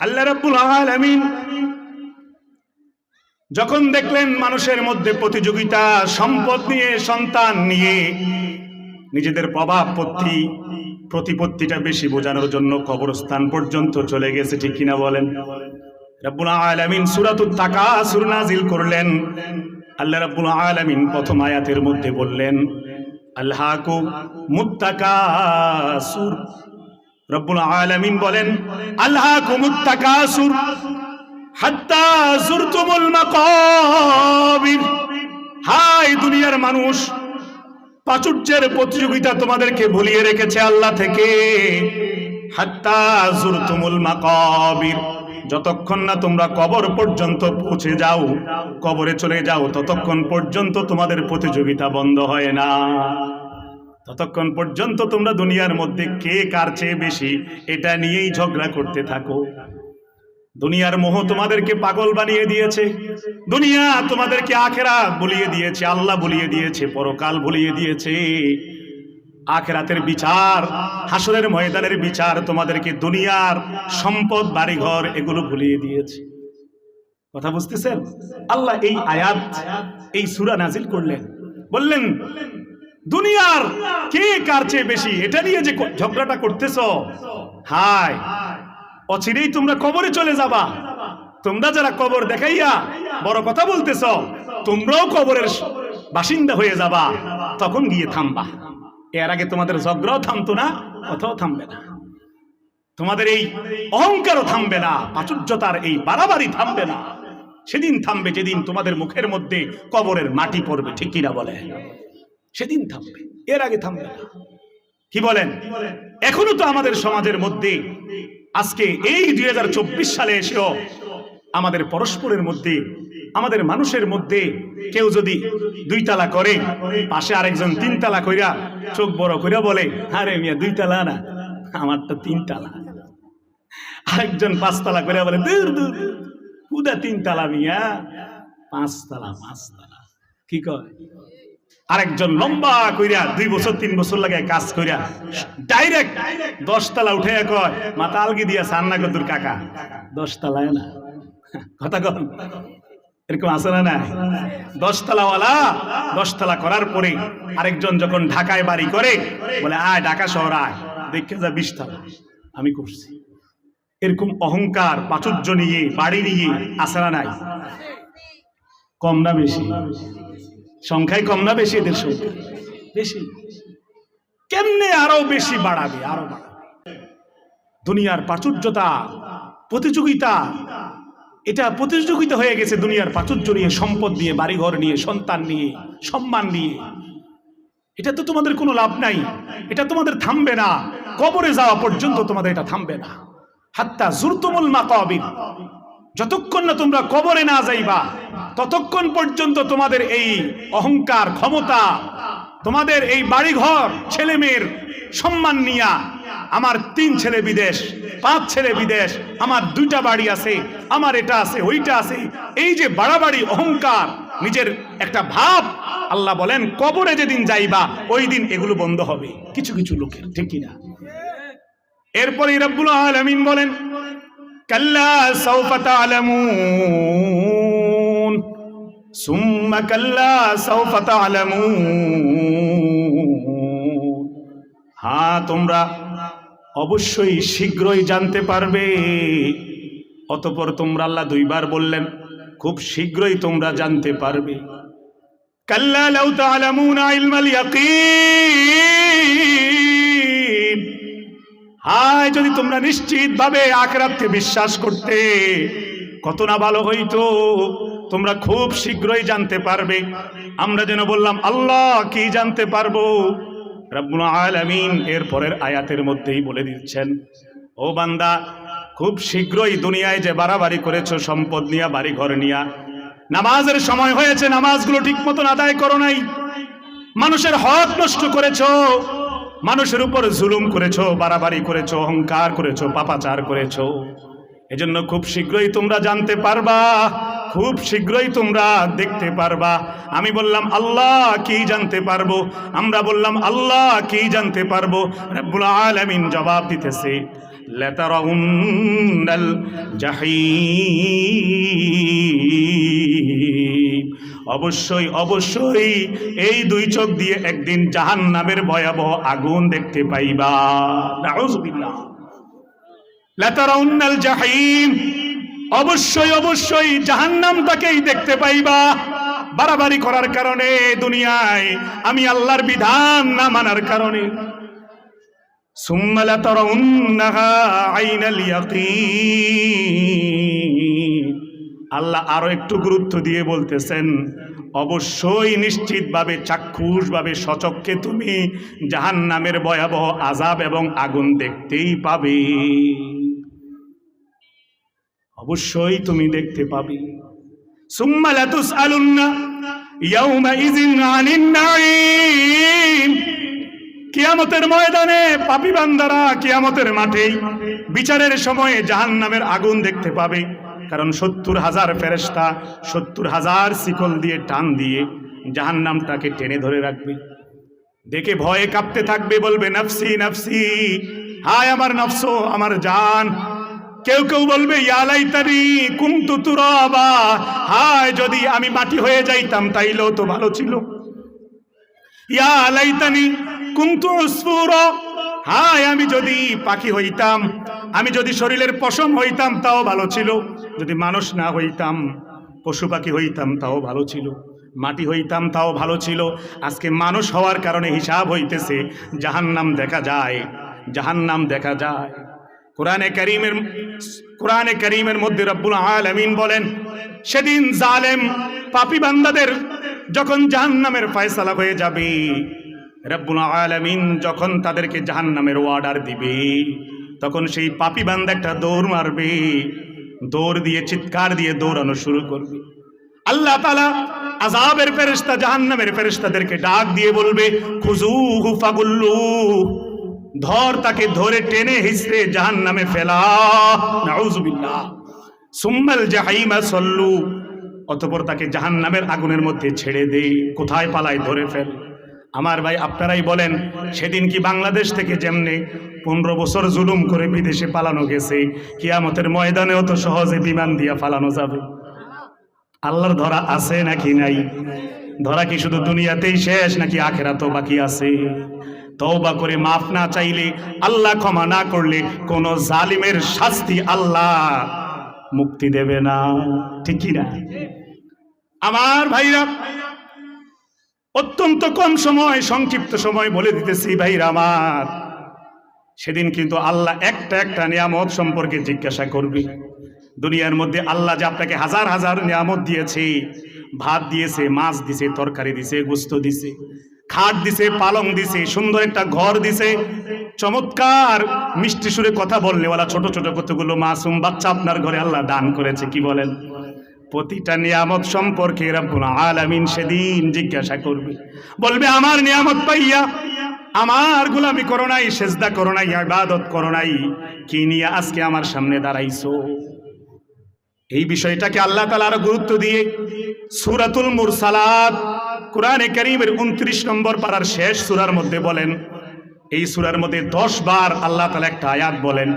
আল্লাহ রাব্বুল আলামিন যখন দেখলেন মানুষের মধ্যে প্রতিযোগিতা, সম্পদ নিয়ে, সন্তান নিয়ে, নিজেদের প্রভাব পত্তি প্রতিপত্তিটা বেশি বোঝানোর জন্য কবরস্থান পর্যন্ত চলে গেছে, ঠিক কিনা বলেন? রাব্বুল আলামিন সূরাতুত তাকাসুর নাজিল করলেন। আল্লাহ রাব্বুল আলামিন প্রথম আয়াতের মধ্যে বললেন আল্লাহকু মুত্তাকাসুর। রব্বুল আলামিন বলেন আল্লাহকু মুত্তাকাসুর, হাত্তা জুরতুমুল মাকাবির। হাই দুনিয়ার মানুষ, প্রাচুর্যের প্রতিযোগিতা তোমাদেরকে ভুলিয়ে রেখেছে আল্লাহ থেকে। হাত্তা জুরতুমুল মাকাবির। যতক্ষণ না তোমরা কবর পর্যন্ত পৌঁছে যাও, কবরে চলে যাও, ততক্ষণ পর্যন্ত তোমাদের প্রতিযোগিতা বন্ধ হয় না। ততক্ষণ পর্যন্ত তোমরা দুনিয়ার মধ্যে কে কার চেয়ে বেশি, এটা নিয়েই ঝগড়া করতে থাকো। দুনিয়ার মোহ তোমাদেরকে পাগল বানিয়ে দিয়েছে। দুনিয়া তোমাদেরকে আখেরা বলিয়ে দিয়েছে, আল্লাহ বলিয়ে দিয়েছে, পরকাল বলিয়ে দিয়েছে। আখেরাতের বিচার, হাসরের ময়দানের বিচার তোমাদেরকে দুনিয়ার সম্পদ, বাড়িঘর এগুলো ভুলিয়ে দিয়েছে। কথা বুঝতেছেন? আল্লাহ এই আয়াত, এই সুরা নাজিল করলেন। বললেন দুনিয়ার কে কার চেয়ে বেশি? এটা নিয়ে যে ঝগড়াটা করতেছ? হায়। অচিরেই তোমরা কবরে চলে যাবা। তোমরা যারা কবর দেখাইয়া বড় কথা বলতেছ তোমরাও কবরের বাসিন্দা হয়ে যাবা। তখন গিয়ে থামবা। এর আগে তোমাদের ঝগড়াও থামতো না কোথাও থামবে না। তোমাদের এই অহংকারও থামবে না প্রাচুর্যতার এই বাড়াবাড়ি থামবে না। সেদিন থামবে যেদিন তোমাদের মুখের মধ্যে কবরের মাটি পড়বে ঠিক কিনা বলে? সেদিন থামবে, এর আগে থামবে না। কি বলেন? এখনও তো আমাদের সমাজের মধ্যে আজকে এই দুই হাজার চব্বিশ সালে এসেও আমাদের পরস্পরের মধ্যে, আমাদের মানুষের মধ্যে কেউ যদি দুই তালা করে, পাশে আরেকজন তিন তালা কইরা চোখ বড় কইরা বলে, আরে মিয়া, দুই তালা না, আমার তো তিন তালা। আরেকজন পাঁচ তালা কইরা বলে, দূর দূর কুদা তিন তালা মিয়া পাঁচতলা পাঁচতলা কি কয়? আরেকজন লম্বা কইরা দুই বছর, তিন বছর লাগে কাজ কইরা ডাইরেক্ট দশতলা উঠে কয়, মাথা আলগি দিয়া সান্না কদুর কাকা। দশতলায় না। কথা কন। এরকম আছে না নাই? দশতলাওয়ালা দশতলা করার পরে আরেকজন যখন ঢাকায় বাড়ি করে, বলে, আয়, ঢাকা শহর আয়, দেখে যা বিশতলা। আমি করছি। এরকম অহংকার, প্রাচুর্য নিয়ে, বাড়ি নিয়ে আসে না নাই? কম না বেশি? সংখ্যায় কম না বেশি এদের সংখ্যা বেশি। কেমনে আরও বেশি বাড়াবে? আরও বাড়াবে। দুনিয়ার প্রাচুর্যতা, প্রতিযোগিতা, এটা প্রতিযোগিতা হয়ে গেছে দুনিয়ার প্রাচুর্য নিয়ে, সম্পদ নিয়ে, বাড়িঘর নিয়ে, সন্তান নিয়ে, সম্মান নিয়ে। এটা তো তোমাদের কোনো লাভ নাই। এটা তোমাদের থামবে না। কবরে যাওয়া পর্যন্ত তোমাদের এটা থামবে না। হাত্তা জুরতুমুল মাকাবির। যতক্ষণ না তোমরা কবরে না যাইবা, ততক্ষণ পর্যন্ত তোমাদের এই অহংকার ক্ষমতা, তোমাদের এই বাড়িঘর ছেলে মেয়ের সম্মান নিয়া আমার তিন ছেলে বিদেশ, পাঁচ ছেলে বিদেশ, আমার দুইটা বাড়ি আছে, আমার এটা আছে, ওইটা আছে। এই যে বাড়াবাড়ি, অহংকার, নিজের একটা ভাব, আল্লাহ বলেন, কবরে যেদিন যাইবা, ওই দিন এগুলো বন্ধ হবে। কিছু কিছু লোকের, ঠিক কিনা? এরপরে রব্বুল আলামিন বলেন কাল্লা সাউফা তা'লামুন সুম্মা কাল্লা সাউফা তা'লামুন হ্যাঁ তোমরা অবশ্যই শীঘ্রই জানতে পারবে। অতপর তোমরা আল্লাহ দুইবার বললেন, খুব শীঘ্রই তোমরা জানতে পারবে। কাল্লা লাউ তা'লামুনা ইলমাল ইয়াকিন হায়, যদি তোমরা নিশ্চিত ভাবে আখরাতকে বিশ্বাস করতে, কত না ভালো হইতো, তোমরা খুব শীঘ্রই জানতে পারবে। আমরা যেন বললাম, আল্লাহ, কি জানতে পারব? রব্বুল আলামিন এর পরের আয়াতের মধ্যেই বলে দিচ্ছেন, ও বান্দা, খুব শীঘ্রই দুনিয়ায় যে বাড়াবাড়ি করেছ, সম্পদ নিয়া বাড়ি ঘর নিয়া, নামাজের সময় হয়েছে, নামাজগুলো ঠিক মতন আদায় করো নাই, মানুষের হক নষ্ট করেছ মানুষের উপর জুলুম করেছ, বাড়াবাড়ি করেছ, অহংকার করেছ, পাপাচার করেছ। এজন্য খুব শীঘ্রই তোমরা জানতে পারবা, খুব শীঘ্রই তোমরা দেখতে পারবা। আমি বললাম, আল্লাহ কি জানতে পারব? আমরা বললাম, আল্লাহ কি জানতে পারব? রব্বুল আলামিন জবাব দিতেছে লাতারাউন্নাল জাহিম। অবশ্যই অবশ্যই এই দুই চোখ দিয়ে একদিন জাহান্নামের ভয়াবহ আগুন দেখতে পাইবা। লাতারাউন্নাল জাহিম। অবশ্যই অবশ্যই জাহান্নামটাকেই দেখতে পাইবা। বাড়াবাড়ি করার কারণে দুনিয়ায় আমি আল্লাহর বিধান না মানার কারণে। সুম্মা লাতারাউন্নাহা আইনাল ইয়াকিন। আল্লাহ আরও একটু গুরুত্ব দিয়ে বলতেছেন, অবশ্যই নিশ্চিতভাবে, চাক্ষুষভাবে সচক্ষে তুমি জাহান্নামের ভয়াবহ আজাব এবং আগুন দেখতেই পাবে। অবশ্যই তুমি দেখতে পাবে। সুম্মা কিয়ামতের ময়দানে পাপী বান্দারা কিয়ামতের মাঠে বিচারের সময়ে জাহান্নামের আগুন দেখতে পাবে। কারণ সত্তর হাজার ফেরেস্তা সত্তর হাজার শিকল দিয়ে টান দিয়ে জাহান্নামটাকে টেনে ধরে রাখবে। দেখে ভয়ে কাঁপতে থাকবে, বলবে, নফসি নফসি, হায় আমার নফস, আমার জান। কেউ কেউ বলবে ইয়ালাইতারি কুমতু তুরাবা, হায়, যদি আমি মাটি হয়ে যাইতাম, তাইলেও তো ভালো ছিল। ইয়া লাইতানি কুমতু উসফুরা, হায়, আমি যদি পাখি হইতাম আমি যদি শরীরের পশম হইতাম, তাও ভালো ছিল। যদি মানুষ না হইতাম, পশু পাখি হইতাম, তাও ভালো ছিল। মাটি হইতাম, তাও ভালো ছিল। আজকে মানুষ হওয়ার কারণে হিসাব হইতেছে, জাহান্নাম দেখা যায়, জাহান্নাম দেখা যায়। কোরআনে করিমের কোরআনে করিমের মধ্যে রব্বুল আলামিন বলেন, সেদিন জালেম পাপী বান্দাদের যখন জাহান্নামের ফয়সালা হয়ে যাবে, রব্বুল আলামিন যখন তাদেরকে জাহান্নামের অর্ডার দিবে তখন সেই পাপী বান্দা একটা দৌড় মারবে। দৌড় দিয়ে, চিৎকার দিয়ে দৌড়ানো শুরু করবে। আল্লাহ তালা আজাবের ফেরেস্তা জাহান্নামের ফেরেস্তাদেরকে ডাক দিয়ে বলবে খুজুহু ফাগুল্লু। ধর তাকে ধরে টেনে হিসড়ে জাহান নামে ফেলা সুম্মাল জাহাইমা সল্লু। অতপর তাকে জাহান নামের আগুনের মধ্যে ছেড়ে দে, কোথায় পালায় ধরে ফেল। আমার ভাই, আপনারাই বলেন, সেদিন কি বাংলাদেশ থেকে যেমনে পনেরো বছর জুলুম করে বিদেশে পালানো গেছে। কিয়ামতের ময়দানেও তো সহজে বিমান দিয়া পালানো যাবে। আল্লাহর ধরা আছে নাকি নাই? ধরা কি শুধু দুনিয়াতেই শেষ নাকি আখেরাতও বাকি আছে? তওবা করে মাফ না চাইলে আল্লাহ ক্ষমা না করলে কোন জালিমের শাস্তি আল্লাহ মুক্তি দেবে না। ঠিক না আমার ভাইরা, অত্যন্ত কম সময়, সংক্ষিপ্ত সময় বলে দিতেছি ভাইরা আমার। সেদিন কিন্তু আল্লাহ একটা একটা নিয়ামত সম্পর্কে জিজ্ঞাসা করবে। দুনিয়ার মধ্যে আল্লাহ যে আপনাকে হাজার হাজার নিয়ামত দিয়েছে, ভাত দিয়েছে, মাছ দিছে তরকারি দিছে গোস্ত দিছে খাট দিছে পালং দিছে সুন্দর একটা ঘর দিছে চমৎকার মিষ্টি সুরে কথা বললেওয়ালা ছোট ছোট কতগুলো মাসুম বাচ্চা আপনার ঘরে আল্লাহ দান করেছে, কি বলেন? প্রতিটা নিয়ামত সম্পর্কে রব্বুল আলামিন সেদিন জিজ্ঞাসা করবে। বলবে, আমার নিয়ামত পাইয়া আমার গোলামি করো নাই, সেজদা করো নাই, ইবাদত করো নাই। কি নিয়ে আজকে আমার সামনে দাঁড়াইছো? এই বিষয়টাকে আল্লাহ তালা আরও গুরুত্ব দিয়ে সুরাতুল মুরসালাত কোরআনে করিমের উনত্রিশ নম্বর পাড়ার শেষ সুরার মধ্যে বলেন, এই সুরার মধ্যে দশ বার আল্লাহ তালা একটা আয়াত বলেন।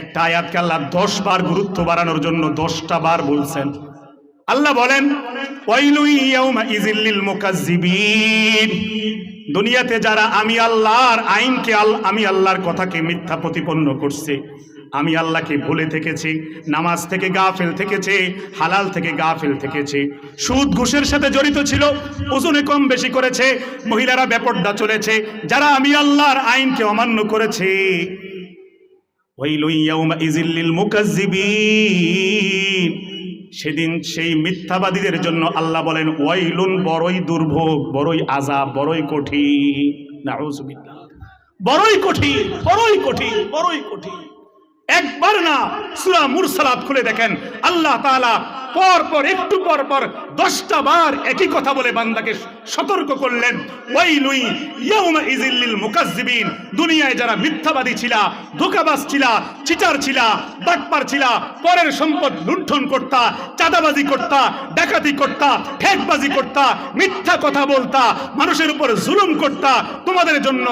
একটা আয়াতকে আল্লাহ দশ বার গুরুত্ব বাড়ানোর জন্য দশটা বার বলছেন। আল্লাহ বলেন দুনিয়াতে যারা আমি আল্লাহর আইনকে আমি আল্লাহর কথাকে মিথ্যা প্রতিপন্ন করছে, আমি আল্লাহকে ভুলে থেকেছি, নামাজ থেকে গা ফেল থেকেছে, হালাল থেকে গা ফেল থেকেছে। সুদ, ঘুষের সাথে জড়িত ছিল, ওজনে কম বেশি করেছে, মহিলারা ব্যাপরদা চলেছে, যারা আমি আল্লাহর আইনকে অমান্য করেছে। ওয়াইলু ইয়াউমা ইজিল্লিল মুকাজ্জিবিন সেদিন সেই মিথ্যাবাদীদের জন্য আল্লাহ বলেন, ওয়াইলুন বড়ই দুর্ভোগ, বড়ই আজাব বড়ই কঠিন। বড়ই কঠিন বড়ই কঠিন বড়ই কঠিন। একবার না সুরা মুরসালাত খুলে দেখেন, আল্লাহ তাআলা পর পর একটু পর পর দশটা বার একই কথা বলে বান্দাকে সতর্ক করলেন। ওয়াইলুই ইয়াউমা ইজিল্লিল মুকাজ্জিবিন দুনিয়ায় যারা মিথ্যাবাদী ছিলা, ধোকাবাজ ছিলা, চিটার ছিলা, বাটপার ছিলা, পরের সম্পদ লুণ্ঠন করতা, চাঁদাবাজি করতা, ডাকাতি করতা, ঠেকবাজি করতা, মিথ্যা কথা বলতা, মানুষের উপর জুলুম করতা, তোমাদের জন্য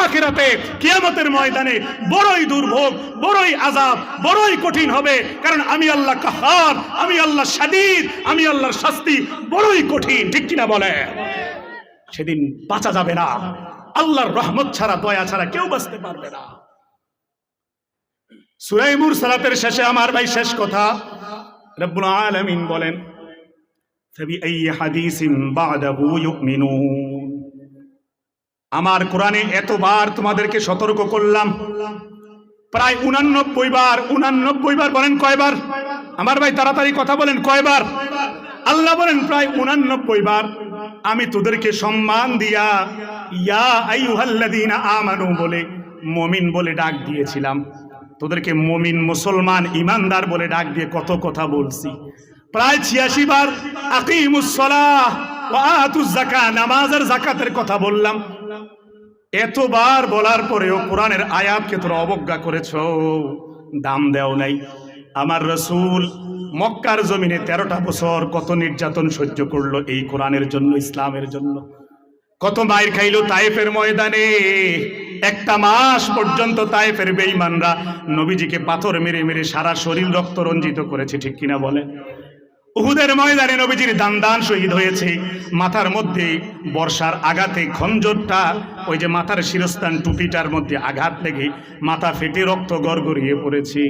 আখেরাতে, কিয়ামতের ময়দানে বড়ই দুর্ভোগ, বড়ই আজাব বড়ই কঠিন হবে, কারণ আমি আল্লাহ কাহার, আমি আল্লাহ শাদীদ, আমি আল্লাহর শাস্তি, বড়ই কঠিন, ঠিক কিনা বলে? সেদিন বাঁচা যাবে না। আল্লাহর রহমত ছাড়া, দয়া ছাড়া কেউ বাঁচতে পারবে না। সুরাইমুর সালাতের শেষে আমার ভাই শেষ কথা। রব্বুল আলমিন বলেন আমার কোরআনে এতবার তোমাদেরকে সতর্ক করলাম। প্রায় উনানব্বই বার উনানব্বই বার বলেন কয়বার? আমার ভাই তাড়াতাড়ি কথা বলেন কয়বার? আল্লাহ বলেন প্রায় উনানব্বই বার। আমি তোদেরকে সম্মান দিয়া, ইয়া আইয়ুহাল্লাযীনা আমানু বলে মমিন বলে ডাক দিয়েছিলাম। তোদেরকে মমিন মুসলমান ইমানদার বলে ডাক দিয়ে কত কথা বলছি। প্রায় ছিয়াশি বার আকিমুসলাহ যাকাত নামাজের জাকাতের কথা বললাম। এতবার বলার পরেও কোরআনের আয়াতকে তোরা অবজ্ঞা করেছ। দাম দেও নাই। আমার রসুল মক্কার জমিনে তেরোটা বছর কত নির্যাতন সহ্য করল এই কোরআনের জন্য, ইসলামের জন্য। কত মায়ের খাইলো তাইফের ময়দানে। একটা মাস পর্যন্ত তাইফের বেঈমানরা নবীজিকে পাথর মেরে মেরে সারা শরীর রক্ত রঞ্জিত করেছে, ঠিক কিনা বলে উহুদের ময়দানে নবীজির দান দান শহীদ হয়েছে। মাথার মধ্যে বর্ষার আঘাতে খঞ্জরটা, ওই যে মাথার শিরস্থান টুপিটার মধ্যে আঘাত লেগে মাথা ফেটে রক্ত গড়গড়িয়ে পড়েছে।